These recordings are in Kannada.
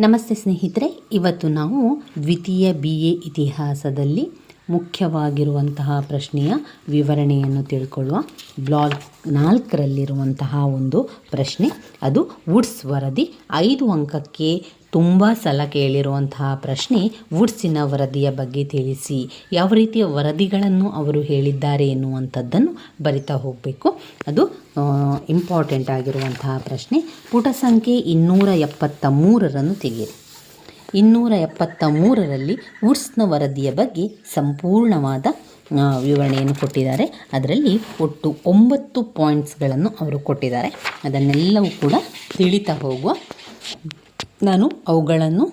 ನಮಸ್ತೆ ಸ್ನೇಹಿತರೆ, ಇವತ್ತು ನಾವು ದ್ವಿತೀಯ ಬಿ ಎ ಇತಿಹಾಸದಲ್ಲಿ ಮುಖ್ಯವಾಗಿರುವಂತಹ ಪ್ರಶ್ನೆಯ ವಿವರಣೆಯನ್ನು ತಿಳ್ಕೊಳ್ಳುವ ಬ್ಲಾಗ್ ನಾಲ್ಕರಲ್ಲಿರುವಂತಹ ಒಂದು ಪ್ರಶ್ನೆ. ಅದು ವುಡ್ಸ್ ವರದಿ, ಐದು ಅಂಕಕ್ಕೆ ತುಂಬ ಸಲ ಕೇಳಿರುವಂತಹ ಪ್ರಶ್ನೆ ವುಡ್ಸಿನ ವರದಿಯ ಬಗ್ಗೆ ತಿಳಿಸಿ, ಯಾವ ರೀತಿಯ ವರದಿಗಳನ್ನು ಅವರು ಹೇಳಿದ್ದಾರೆ ಎನ್ನುವಂಥದ್ದನ್ನು ಬರಿತಾ ಹೋಗಬೇಕು. ಅದು ಇಂಪಾರ್ಟೆಂಟ್ ಆಗಿರುವಂತಹ ಪ್ರಶ್ನೆ. ಪುಟ ಸಂಖ್ಯೆ ಇನ್ನೂರ ಎಪ್ಪತ್ತ ಮೂರರನ್ನು ತೆಗೆಯಿರಿ. ಇನ್ನೂರ ಎಪ್ಪತ್ತ ಮೂರರಲ್ಲಿ ವುಡ್ಸ್ನ ವರದಿಯ ಬಗ್ಗೆ ಸಂಪೂರ್ಣವಾದ ವಿವರಣೆಯನ್ನು ಕೊಟ್ಟಿದ್ದಾರೆ. ಅದರಲ್ಲಿ ಒಟ್ಟು ಒಂಬತ್ತು ಪಾಯಿಂಟ್ಸ್ಗಳನ್ನು ಅವರು ಕೊಟ್ಟಿದ್ದಾರೆ. ಅದನ್ನೆಲ್ಲವೂ ಕೂಡ ತಿಳಿತಾ ಹೋಗುವ ನಾನು ಅವುಗಳನ್ನು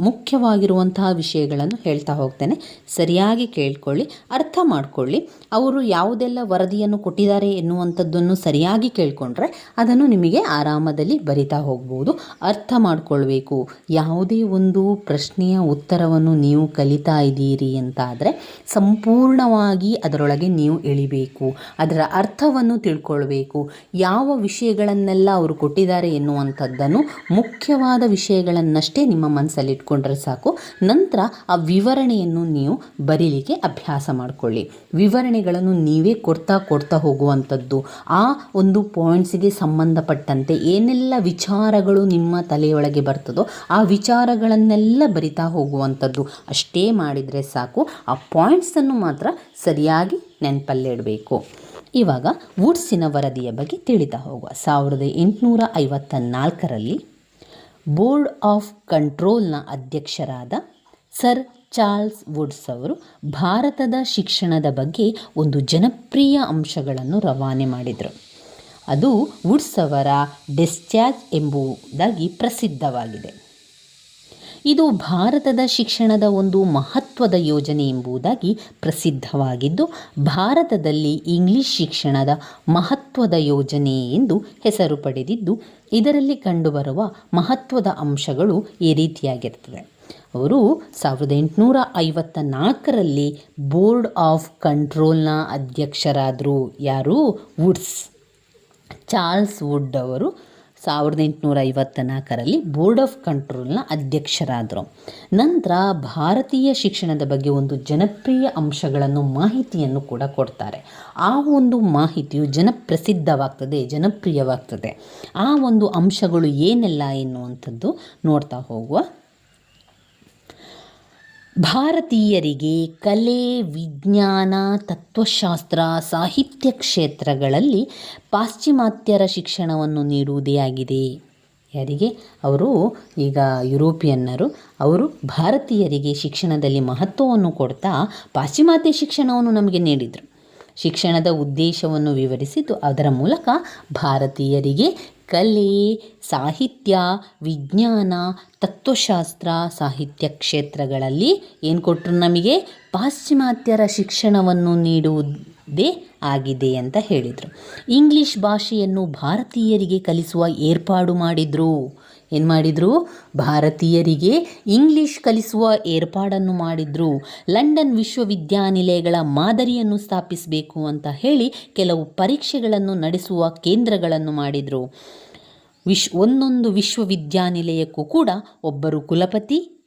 ಮುಖ್ಯವಾಗಿರುವಂತಹ ವಿಷಯಗಳನ್ನು ಹೇಳ್ತಾ ಹೋಗ್ತೇನೆ. ಸರಿಯಾಗಿ ಕೇಳ್ಕೊಳ್ಳಿ, ಅರ್ಥ ಮಾಡಿಕೊಳ್ಳಿ. ಅವರು ಯಾವುದೆಲ್ಲ ವರದಿಯನ್ನು ಕೊಟ್ಟಿದ್ದಾರೆ ಎನ್ನುವಂಥದ್ದನ್ನು ಸರಿಯಾಗಿ ಕೇಳಿಕೊಂಡ್ರೆ ಅದನ್ನು ನಿಮಗೆ ಆರಾಮದಲ್ಲಿ ಬರಿತಾ ಹೋಗ್ಬೋದು. ಅರ್ಥ ಮಾಡಿಕೊಳ್ಬೇಕು. ಯಾವುದೇ ಒಂದು ಪ್ರಶ್ನೆಯ ಉತ್ತರವನ್ನು ನೀವು ಕಲಿತಾ ಇದ್ದೀರಿ ಅಂತ ಆದರೆ ಸಂಪೂರ್ಣವಾಗಿ ಅದರೊಳಗೆ ನೀವು ಇಳಿಬೇಕು. ಅದರ ಅರ್ಥವನ್ನು ತಿಳ್ಕೊಳ್ಬೇಕು. ಯಾವ ವಿಷಯಗಳನ್ನೆಲ್ಲ ಅವರು ಕೊಟ್ಟಿದ್ದಾರೆ ಎನ್ನುವಂಥದ್ದನ್ನು ಮುಖ್ಯವಾದ ವಿಷಯಗಳನ್ನಷ್ಟೇ ನಿಮ್ಮ ಮನಸ್ಸಲ್ಲಿ ಇಟ್ಕೊಂಡ್ರೆ ಸಾಕು. ನಂತರ ಆ ವಿವರಣೆಯನ್ನು ನೀವು ಬರೀಲಿಕ್ಕೆ ಅಭ್ಯಾಸ ಮಾಡಿಕೊಳ್ಳಿ. ವಿವರಣೆಗಳನ್ನು ನೀವೇ ಕೊಡ್ತಾ ಕೊಡ್ತಾ ಹೋಗುವಂಥದ್ದು. ಆ ಒಂದು ಪಾಯಿಂಟ್ಸಿಗೆ ಸಂಬಂಧಪಟ್ಟಂತೆ ಏನೆಲ್ಲ ವಿಚಾರಗಳು ನಿಮ್ಮ ತಲೆಯೊಳಗೆ ಬರ್ತದೋ ಆ ವಿಚಾರಗಳನ್ನೆಲ್ಲ ಬರಿತಾ ಹೋಗುವಂಥದ್ದು. ಅಷ್ಟೇ ಮಾಡಿದರೆ ಸಾಕು. ಆ ಪಾಯಿಂಟ್ಸನ್ನು ಮಾತ್ರ ಸರಿಯಾಗಿ ನೆನಪಲ್ಲಿಡಬೇಕು. ಇವಾಗ ವುಡ್ಸಿನ ವರದಿಯ ಬಗ್ಗೆ ತಿಳಿತಾ ಹೋಗುವ. ಸಾವಿರದ ಎಂಟುನೂರ ಐವತ್ತ ನಾಲ್ಕರಲ್ಲಿ ಬೋರ್ಡ್ ಆಫ್ ಕಂಟ್ರೋಲ್ನ ಅಧ್ಯಕ್ಷರಾದ ಸರ್ ಚಾರ್ಲ್ಸ್ ವುಡ್ಸ್ ಅವರು ಭಾರತದ ಶಿಕ್ಷಣದ ಬಗ್ಗೆ ಒಂದು ಜನಪ್ರಿಯ ಅಂಶಗಳನ್ನು ರವಾನೆ ಮಾಡಿದರು. ಅದು ವುಡ್ಸ್ ಅವರ ಡಿಸ್ಚಾರ್ಜ್ ಎಂಬುದಾಗಿ ಪ್ರಸಿದ್ಧವಾಗಿದೆ. ಇದು ಭಾರತದ ಶಿಕ್ಷಣದ ಒಂದು ಮಹತ್ವದ ಯೋಜನೆ ಎಂಬುದಾಗಿ ಪ್ರಸಿದ್ಧವಾಗಿದ್ದು, ಭಾರತದಲ್ಲಿ ಇಂಗ್ಲಿಷ್ ಶಿಕ್ಷಣದ ಮಹತ್ವದ ಯೋಜನೆ ಎಂದು ಹೆಸರು ಪಡೆದಿದ್ದು, ಇದರಲ್ಲಿ ಕಂಡುಬರುವ ಮಹತ್ವದ ಅಂಶಗಳು ಈ ರೀತಿಯಾಗಿರ್ತದೆ. ಅವರು ಸಾವಿರದ ಎಂಟುನೂರ ಐವತ್ತ ನಾಲ್ಕರಲ್ಲಿ ಬೋರ್ಡ್ ಆಫ್ ಕಂಟ್ರೋಲ್ನ ಅಧ್ಯಕ್ಷರಾದರು ಯಾರು? ವುಡ್ಸ್. ಚಾರ್ಲ್ಸ್ ವುಡ್ ಅವರು ಸಾವಿರದ ಎಂಟುನೂರ ಐವತ್ತ ನಾಲ್ಕರಲ್ಲಿ ಬೋರ್ಡ್ ಆಫ್ ಕಂಟ್ರೋಲ್ನ ಅಧ್ಯಕ್ಷರಾದರು. ನಂತರ ಭಾರತೀಯ ಶಿಕ್ಷಣದ ಬಗ್ಗೆ ಒಂದು ಜನಪ್ರಿಯ ಅಂಶಗಳನ್ನು ಮಾಹಿತಿಯನ್ನು ಕೂಡ ಕೊಡ್ತಾರೆ. ಆ ಒಂದು ಮಾಹಿತಿಯು ಜನಪ್ರಸಿದ್ಧವಾಗ್ತದೆ, ಜನಪ್ರಿಯವಾಗ್ತದೆ. ಆ ಒಂದು ಅಂಶಗಳು ಏನೆಲ್ಲ ಎನ್ನುವಂಥದ್ದು ನೋಡ್ತಾ ಹೋಗುವ ಭಾರತೀಯರಿಗೆ ಕಲೆ, ವಿಜ್ಞಾನ, ತತ್ವಶಾಸ್ತ್ರ, ಸಾಹಿತ್ಯ ಕ್ಷೇತ್ರಗಳಲ್ಲಿ ಪಾಶ್ಚಿಮಾತ್ಯರ ಶಿಕ್ಷಣವನ್ನು ನೀಡುವುದೇ ಆಗಿದೆ. ಯಾರಿಗೆ? ಅವರು ಈಗ ಯುರೋಪಿಯನ್ನರು. ಅವರು ಭಾರತೀಯರಿಗೆ ಶಿಕ್ಷಣದಲ್ಲಿ ಮಹತ್ವವನ್ನು ಕೊಡ್ತಾ ಪಾಶ್ಚಿಮಾತ್ಯ ಶಿಕ್ಷಣವನ್ನು ನಮಗೆ ನೀಡಿದರು. ಶಿಕ್ಷಣದ ಉದ್ದೇಶವನ್ನು ವಿವರಿಸಿದ್ದು ಅದರ ಮೂಲಕ ಭಾರತೀಯರಿಗೆ ಕಲೆ, ಸಾಹಿತ್ಯ, ವಿಜ್ಞಾನ, ತತ್ವಶಾಸ್ತ್ರ, ಸಾಹಿತ್ಯ ಕ್ಷೇತ್ರಗಳಲ್ಲಿ ಏನು ಕೊಟ್ಟರು ನಮಗೆ ಪಾಶ್ಚಿಮಾತ್ಯರ ಶಿಕ್ಷಣವನ್ನು ನೀಡುವುದೇ ಆಗಿದೆ ಅಂತ ಹೇಳಿದರು. ಇಂಗ್ಲಿಷ್ ಭಾಷೆಯನ್ನು ಭಾರತೀಯರಿಗೆ ಕಲಿಸುವ ಏರ್ಪಾಡು ಮಾಡಿದರು. ಏನು ಮಾಡಿದರು? ಭಾರತೀಯರಿಗೆ ಇಂಗ್ಲಿಷ್ ಕಲಿಸುವ ಏರ್ಪಾಡನ್ನು ಮಾಡಿದರು. ಲಂಡನ್ ವಿಶ್ವವಿದ್ಯಾನಿಲಯಗಳ ಮಾದರಿಯನ್ನು ಸ್ಥಾಪಿಸಬೇಕು ಅಂತ ಹೇಳಿ ಕೆಲವು ಪರೀಕ್ಷೆಗಳನ್ನು ನಡೆಸುವ ಕೇಂದ್ರಗಳನ್ನು ಮಾಡಿದರು. ವಿಶ್ ಒಂದೊಂದು ವಿಶ್ವವಿದ್ಯಾನಿಲಯಕ್ಕೂ ಕೂಡ ಒಬ್ಬರು ಕುಲಪತಿ,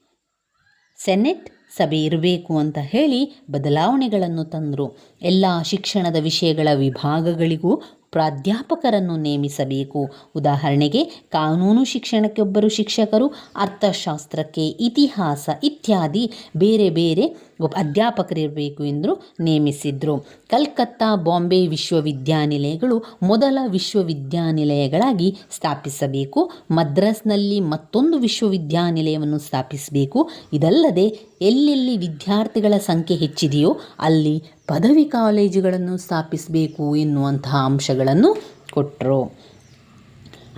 ಸೆನೆಟ್ ಸಭೆ ಇರಬೇಕು ಅಂತ ಹೇಳಿ ಬದಲಾವಣೆಗಳನ್ನು ತಂದರು. ಎಲ್ಲ ಶಿಕ್ಷಣದ ವಿಷಯಗಳ ವಿಭಾಗಗಳಿಗೂ ಪ್ರಾಧ್ಯಾಪಕರನ್ನು ನೇಮಿಸಬೇಕು. ಉದಾಹರಣೆಗೆ, ಕಾನೂನು ಶಿಕ್ಷಣಕ್ಕೆ ಒಬ್ಬರು ಶಿಕ್ಷಕರು, ಅರ್ಥಶಾಸ್ತ್ರಕ್ಕೆ ಇತಿಹಾಸ ಇತ್ಯಾದಿ ಬೇರೆ ಬೇರೆ ಅಧ್ಯಾಪಕರಿರಬೇಕು ಎಂದು ನೇಮಿಸಿದರು. ಕಲ್ಕತ್ತಾ ಬಾಂಬೆ ವಿಶ್ವವಿದ್ಯಾನಿಲಯಗಳು ಮೊದಲ ವಿಶ್ವವಿದ್ಯಾನಿಲಯಗಳಾಗಿ ಸ್ಥಾಪಿಸಬೇಕು. ಮದ್ರಾಸ್ನಲ್ಲಿ ಮತ್ತೊಂದು ವಿಶ್ವವಿದ್ಯಾನಿಲಯವನ್ನು ಸ್ಥಾಪಿಸಬೇಕು. ಇದಲ್ಲದೆ ಎಲ್ಲೆಲ್ಲಿ ವಿದ್ಯಾರ್ಥಿಗಳ ಸಂಖ್ಯೆ ಹೆಚ್ಚಿದೆಯೋ ಅಲ್ಲಿ ಪದವಿ ಕಾಲೇಜುಗಳನ್ನು ಸ್ಥಾಪಿಸಬೇಕು ಎನ್ನುವಂತಹ ಅಂಶಗಳನ್ನು ಕೊಟ್ಟರು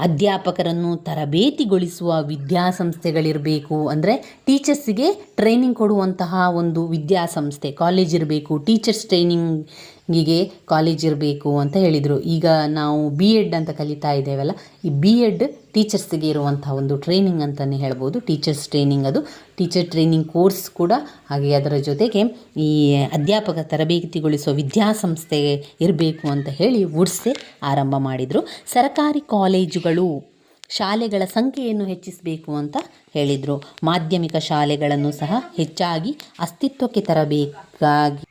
ಅಧ್ಯಾಪಕರನ್ನು ತರಬೇತಿಗೊಳಿಸುವ ವಿದ್ಯಾಸಂಸ್ಥೆಗಳಿರಬೇಕು. ಅಂದರೆ ಟೀಚರ್ಸಿಗೆ ಟ್ರೈನಿಂಗ್ ಕೊಡುವಂತಹ ಒಂದು ವಿದ್ಯಾಸಂಸ್ಥೆ. ಕಾಲೇಜ್ ಇರಬೇಕು ಟೀಚರ್ಸ್ ಟ್ರೈನಿಂಗಿಗೆ ಕಾಲೇಜ್ ಇರಬೇಕು ಅಂತ ಹೇಳಿದರು. ಈಗ ನಾವು ಬಿ ಎಡ್ ಅಂತ ಕಲಿತಾ ಇದ್ದೇವಲ್ಲ, ಈ ಬಿ ಎಡ್ ಟೀಚರ್ಸ್ಗೆ ಇರುವಂಥ ಒಂದು ಟ್ರೈನಿಂಗ್ ಅಂತಲೇ ಹೇಳ್ಬೋದು. ಟೀಚರ್ಸ್ ಟ್ರೈನಿಂಗ್ ಅದು. ಟೀಚರ್ ಟ್ರೈನಿಂಗ್ ಕೋರ್ಸ್ ಕೂಡ, ಹಾಗೆ ಅದರ ಜೊತೆಗೆ ಈ ಅಧ್ಯಾಪಕ ತರಬೇತಿಗೊಳಿಸುವ ವಿದ್ಯಾಸಂಸ್ಥೆ ಇರಬೇಕು ಅಂತ ಹೇಳಿ ಉಡ್ಸೆ ಆರಂಭ ಮಾಡಿದರು. ಸರಕಾರಿ ಕಾಲೇಜುಗಳು ಶಾಲೆಗಳ ಸಂಖ್ಯೆಯನ್ನು ಹೆಚ್ಚಿಸಬೇಕು ಅಂತ ಹೇಳಿದರು. ಮಾಧ್ಯಮಿಕ ಶಾಲೆಗಳನ್ನು ಸಹ ಹೆಚ್ಚಾಗಿ ಅಸ್ತಿತ್ವಕ್ಕೆ ತರಬೇಕಾಗಿ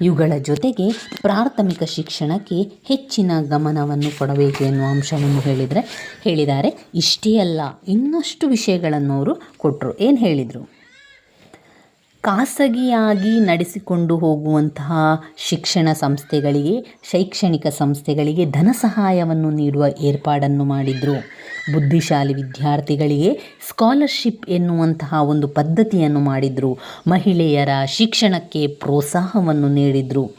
ಇವುಗಳ ಜೊತೆಗೆ ಪ್ರಾಥಮಿಕ ಶಿಕ್ಷಣಕ್ಕೆ ಹೆಚ್ಚಿನ ಗಮನವನ್ನು ಕೊಡಬೇಕು ಎನ್ನುವ ಅಂಶವನ್ನು ಹೇಳಿದರೆ, ಹೇಳಿದ್ದಾರೆ. ಇಷ್ಟೇ ಅಲ್ಲ, ಇನ್ನಷ್ಟು ವಿಷಯಗಳನ್ನು ಅವರು ಕೊಟ್ಟರು ಏನು ಹೇಳಿದರು? ಖಾಸಗಿಯಾಗಿ ನಡೆಸಿಕೊಂಡು ಹೋಗುವಂತಹ ಶಿಕ್ಷಣ ಸಂಸ್ಥೆಗಳಿಗೆ, ಶೈಕ್ಷಣಿಕ ಸಂಸ್ಥೆಗಳಿಗೆ ಧನ ಸಹಾಯವನ್ನು ನೀಡುವ ಏರ್ಪಾಡನ್ನು ಮಾಡಿದರು. ಬುದ್ಧಿಶಾಲಿ ವಿದ್ಯಾರ್ಥಿಗಳಿಗೆ ಸ್ಕಾಲರ್ಶಿಪ್ ಎನ್ನುವಂತಹ ಒಂದು ಪದ್ಧತಿಯನ್ನು ಮಾಡಿದರು. ಮಹಿಳೆಯರ ಶಿಕ್ಷಣಕ್ಕೆ ಪ್ರೋತ್ಸಾಹವನ್ನು ನೀಡಿದರು.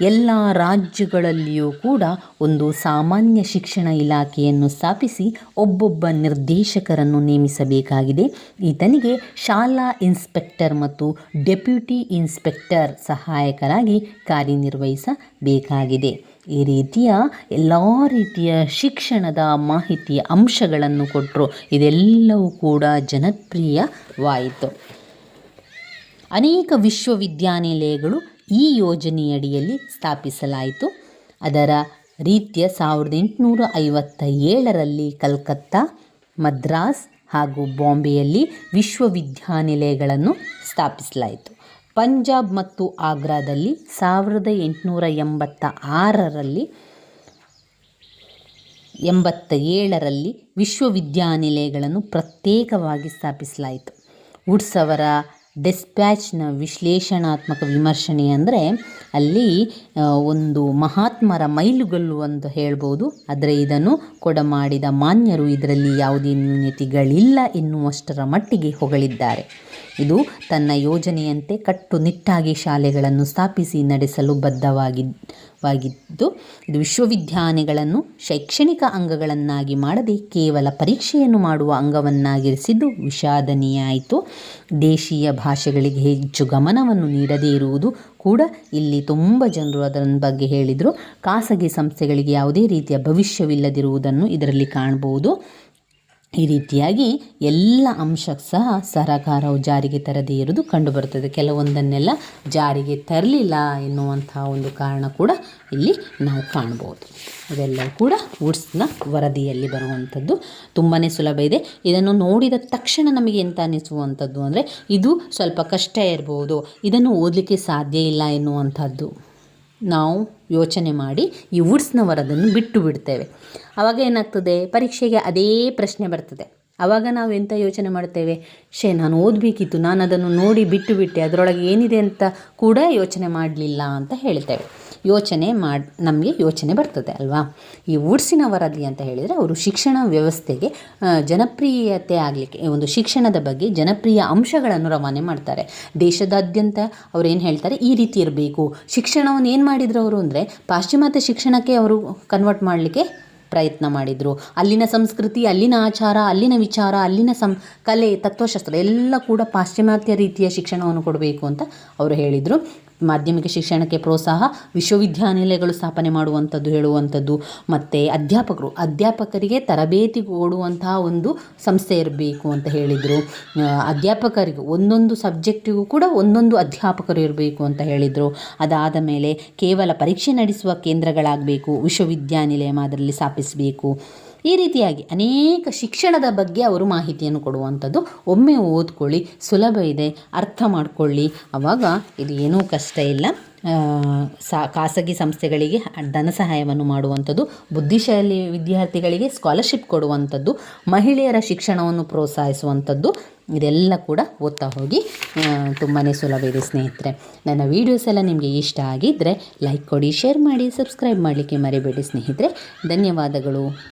ಎಲ್ಲ ರಾಜ್ಯಗಳಲ್ಲಿಯೂ ಕೂಡ ಒಂದು ಸಾಮಾನ್ಯ ಶಿಕ್ಷಣ ಇಲಾಖೆಯನ್ನು ಸ್ಥಾಪಿಸಿ ಒಬ್ಬೊಬ್ಬ ನಿರ್ದೇಶಕರನ್ನು ನೇಮಿಸಬೇಕಾಗಿದೆ. ಈತನಿಗೆ ಶಾಲಾ ಇನ್ಸ್ಪೆಕ್ಟರ್ ಮತ್ತು ಡೆಪ್ಯೂಟಿ ಇನ್ಸ್ಪೆಕ್ಟರ್ ಸಹಾಯಕರಾಗಿ ಕಾರ್ಯನಿರ್ವಹಿಸಬೇಕಾಗಿದೆ. ಈ ರೀತಿಯ ಎಲ್ಲ ರೀತಿಯ ಶಿಕ್ಷಣದ ಮಾಹಿತಿಯ ಅಂಶಗಳನ್ನು ಕೊಟ್ಟರು ಇದೆಲ್ಲವೂ ಕೂಡ ಜನಪ್ರಿಯವಾಯಿತು. ಅನೇಕ ವಿಶ್ವವಿದ್ಯಾನಿಲಯಗಳು ಈ ಯೋಜನೆಯಡಿಯಲ್ಲಿ ಸ್ಥಾಪಿಸಲಾಯಿತು. ಅದರ ರೀತಿಯ ಸಾವಿರದ ಎಂಟುನೂರ ಐವತ್ತ ಏಳರಲ್ಲಿ ಕಲ್ಕತ್ತಾ, ಮದ್ರಾಸ್ ಹಾಗೂ ಬಾಂಬೆಯಲ್ಲಿ ವಿಶ್ವವಿದ್ಯಾನಿಲಯಗಳನ್ನು ಸ್ಥಾಪಿಸಲಾಯಿತು. ಪಂಜಾಬ್ ಮತ್ತು ಆಗ್ರಾದಲ್ಲಿ ಸಾವಿರದ ಎಂಟುನೂರ ಎಂಬತ್ತ ಆರರಲ್ಲಿ ಎಂಬತ್ತ ಏಳರಲ್ಲಿ ವಿಶ್ವವಿದ್ಯಾನಿಲಯಗಳನ್ನು ಪ್ರತ್ಯೇಕವಾಗಿ ಸ್ಥಾಪಿಸಲಾಯಿತು. ವುಡ್ಸ್ ಅವರ ಡೆಸ್ಪ್ಯಾಚ್ನ ವಿಶ್ಲೇಷಣಾತ್ಮಕ ವಿಮರ್ಶನೆ ಅಂದರೆ ಅಲ್ಲಿ ಒಂದು ಮಹಾತ್ಮರ ಮೈಲುಗಲ್ಲು ಅಂತ ಹೇಳ್ಬೋದು. ಆದರೆ ಇದನ್ನು ಕೊಡಮಾಡಿದ ಮಾನ್ಯರು ಇದರಲ್ಲಿ ಯಾವುದೇ ನ್ಯೂನತೆಗಳಿಲ್ಲ ಎನ್ನುವಷ್ಟರ ಮಟ್ಟಿಗೆ ಹೊಗಳಿದ್ದಾರೆ. ಇದು ತನ್ನ ಯೋಜನೆಯಂತೆ ಕಟ್ಟುನಿಟ್ಟಾಗಿ ಶಾಲೆಗಳನ್ನು ಸ್ಥಾಪಿಸಿ ನಡೆಸಲು ಬದ್ಧವಾಗಿದ್ದು ವಾಗಿದ್ದು ಇದು ವಿಶ್ವವಿದ್ಯಾಲಯಗಳನ್ನು ಶೈಕ್ಷಣಿಕ ಅಂಗಗಳನ್ನಾಗಿ ಮಾಡದೆ ಕೇವಲ ಪರೀಕ್ಷೆಯನ್ನು ಮಾಡುವ ಅಂಗವನ್ನಾಗಿರಿಸಿದ್ದು ವಿಷಾದನೀಯ ಆಯಿತು ದೇಶೀಯ ಭಾಷೆಗಳಿಗೆ ಹೆಚ್ಚು ಗಮನವನ್ನು ನೀಡದೇ ಇರುವುದು ಕೂಡ ಇಲ್ಲಿ ತುಂಬ ಜನರು ಅದರ ಬಗ್ಗೆ ಹೇಳಿದರು. ಖಾಸಗಿ ಸಂಸ್ಥೆಗಳಿಗೆ ಯಾವುದೇ ರೀತಿಯ ಭವಿಷ್ಯವಿಲ್ಲದಿರುವುದನ್ನು ಇದರಲ್ಲಿ ಕಾಣ್ಬೋದು ಈ ರೀತಿಯಾಗಿ ಎಲ್ಲ ಅಂಶಕ್ಕೆ ಸಹ ಸರಕಾರವು ಜಾರಿಗೆ ತರದೇ ಇರುವುದು ಕಂಡುಬರುತ್ತದೆ. ಕೆಲವೊಂದನ್ನೆಲ್ಲ ಜಾರಿಗೆ ತರಲಿಲ್ಲ ಎನ್ನುವಂತಹ ಒಂದು ಕಾರಣ ಕೂಡ ಇಲ್ಲಿ ನಾವು ಕಾಣ್ಬೋದು ಇದೆಲ್ಲವೂ ಕೂಡ ವುಡ್ಸ್ನ ವರದಿಯಲ್ಲಿ ಬರುವಂಥದ್ದು. ತುಂಬಾ ಸುಲಭ ಇದೆ. ಇದನ್ನು ನೋಡಿದ ತಕ್ಷಣ ನಮಗೆ ಎಂತ ಅನಿಸುವಂಥದ್ದು ಅಂದರೆ, ಇದು ಸ್ವಲ್ಪ ಕಷ್ಟ ಇರ್ಬೋದು. ಇದನ್ನು ಓದಲಿಕ್ಕೆ ಸಾಧ್ಯ ಇಲ್ಲ ಎನ್ನುವಂಥದ್ದು. ನಾವು ಯೋಚನೆ ಮಾಡಿ ಈ ವುಡ್ಸ್ನವರು ಅದನ್ನು ಬಿಟ್ಟು ಬಿಡ್ತೇವೆ. ಆವಾಗ ಏನಾಗ್ತದೆ? ಪರೀಕ್ಷೆಗೆ ಅದೇ ಪ್ರಶ್ನೆ ಬರ್ತದೆ. ಆವಾಗ ನಾವು ಎಂಥ ಯೋಚನೆ ಮಾಡ್ತೇವೆ? ಶೇ ನಾನು ಓದಬೇಕಿತ್ತು. ನಾನು ಅದನ್ನು ನೋಡಿ ಬಿಟ್ಟು ಬಿಟ್ಟೆ. ಅದರೊಳಗೆ ಏನಿದೆ ಅಂತ ಕೂಡ ಯೋಚನೆ ಮಾಡಲಿಲ್ಲ ಅಂತ ಹೇಳ್ತೇವೆ. ಯೋಚನೆ ಮಾಡಿ, ನಮಗೆ ಯೋಚನೆ ಬರ್ತದೆ, ಅಲ್ವಾ? ಈ ವುಡ್ಸಿನ ವರದಿ ಅಂತ ಹೇಳಿದರೆ ಅವರು ಶಿಕ್ಷಣ ವ್ಯವಸ್ಥೆಗೆ ಜನಪ್ರಿಯತೆ ಆಗಲಿಕ್ಕೆ ಒಂದು ಶಿಕ್ಷಣದ ಬಗ್ಗೆ ಜನಪ್ರಿಯ ಅಂಶಗಳನ್ನು ರವಾನೆ ಮಾಡ್ತಾರೆ. ದೇಶದಾದ್ಯಂತ ಅವ್ರು ಏನು ಹೇಳ್ತಾರೆ? ಈ ರೀತಿ ಇರಬೇಕು. ಶಿಕ್ಷಣವನ್ನು ಏನು ಮಾಡಿದ್ರು ಅವರು ಅಂದರೆ, ಪಾಶ್ಚಿಮಾತ್ಯ ಶಿಕ್ಷಣಕ್ಕೆ ಅವರು ಕನ್ವರ್ಟ್ ಮಾಡಲಿಕ್ಕೆ ಪ್ರಯತ್ನ ಮಾಡಿದರು. ಅಲ್ಲಿನ ಸಂಸ್ಕೃತಿ, ಅಲ್ಲಿನ ಆಚಾರ, ಅಲ್ಲಿನ ವಿಚಾರ, ಅಲ್ಲಿನ ಸಂ, ಕಲೆ, ತತ್ವಶಾಸ್ತ್ರ ಎಲ್ಲ ಕೂಡ ಪಾಶ್ಚಿಮಾತ್ಯ ರೀತಿಯ ಶಿಕ್ಷಣವನ್ನು ಕೊಡಬೇಕು ಅಂತ ಅವರು ಹೇಳಿದರು. ಮಾಧ್ಯಮಿಕ ಶಿಕ್ಷಣಕ್ಕೆ ಪ್ರೋತ್ಸಾಹ, ವಿಶ್ವವಿದ್ಯಾನಿಲಯಗಳು ಸ್ಥಾಪನೆ ಮಾಡುವಂಥದ್ದು, ಹೇಳುವಂಥದ್ದು. ಮತ್ತು ಅಧ್ಯಾಪಕರು, ಅಧ್ಯಾಪಕರಿಗೆ ತರಬೇತಿ ಕೊಡುವಂತಹ ಒಂದು ಸಂಸ್ಥೆ ಇರಬೇಕು ಅಂತ ಹೇಳಿದರು. ಅಧ್ಯಾಪಕರಿಗೆ ಒಂದೊಂದು ಸಬ್ಜೆಕ್ಟಿಗೂ ಕೂಡ ಒಂದೊಂದು ಅಧ್ಯಾಪಕರು ಇರಬೇಕು ಅಂತ ಹೇಳಿದರು. ಅದಾದ ಮೇಲೆ ಕೇವಲ ಪರೀಕ್ಷೆ ನಡೆಸುವ ಕೇಂದ್ರಗಳಾಗಬೇಕು, ವಿಶ್ವವಿದ್ಯಾನಿಲಯ ಮಾದರಿಯಲ್ಲಿ ಸ್ಥಾಪಿಸಬೇಕು. ಈ ರೀತಿಯಾಗಿ ಅನೇಕ ಶಿಕ್ಷಣದ ಬಗ್ಗೆ ಅವರು ಮಾಹಿತಿಯನ್ನು ಕೊಡುವಂಥದ್ದು. ಒಮ್ಮೆ ಓದ್ಕೊಳ್ಳಿ, ಸುಲಭ ಇದೆ, ಅರ್ಥ ಮಾಡಿಕೊಳ್ಳಿ. ಆವಾಗ ಇದು ಏನೂ ಕಷ್ಟ ಇಲ್ಲ. ಸಾ, ಖಾಸಗಿ ಸಂಸ್ಥೆಗಳಿಗೆ ಧನ ಸಹಾಯವನ್ನು ಮಾಡುವಂಥದ್ದು, ಬುದ್ಧಿಶಾಲಿ ವಿದ್ಯಾರ್ಥಿಗಳಿಗೆ ಸ್ಕಾಲರ್ಶಿಪ್ ಕೊಡುವಂಥದ್ದು, ಮಹಿಳೆಯರ ಶಿಕ್ಷಣವನ್ನು ಪ್ರೋತ್ಸಾಹಿಸುವಂಥದ್ದು, ಇದೆಲ್ಲ ಕೂಡ ಓದ್ತಾ ಹೋಗಿ ತುಂಬಾ ಸುಲಭ ಇದೆ ಸ್ನೇಹಿತರೆ. ನನ್ನ ವೀಡಿಯೋಸ್ ಎಲ್ಲ ನಿಮಗೆ ಇಷ್ಟ ಆಗಿದ್ದರೆ ಲೈಕ್ ಕೊಡಿ ಶೇರ್ ಮಾಡಿ ಸಬ್ಸ್ಕ್ರೈಬ್ ಮಾಡಲಿಕ್ಕೆ ಮರಿಬೇಡಿ ಸ್ನೇಹಿತರೆ. ಧನ್ಯವಾದಗಳು.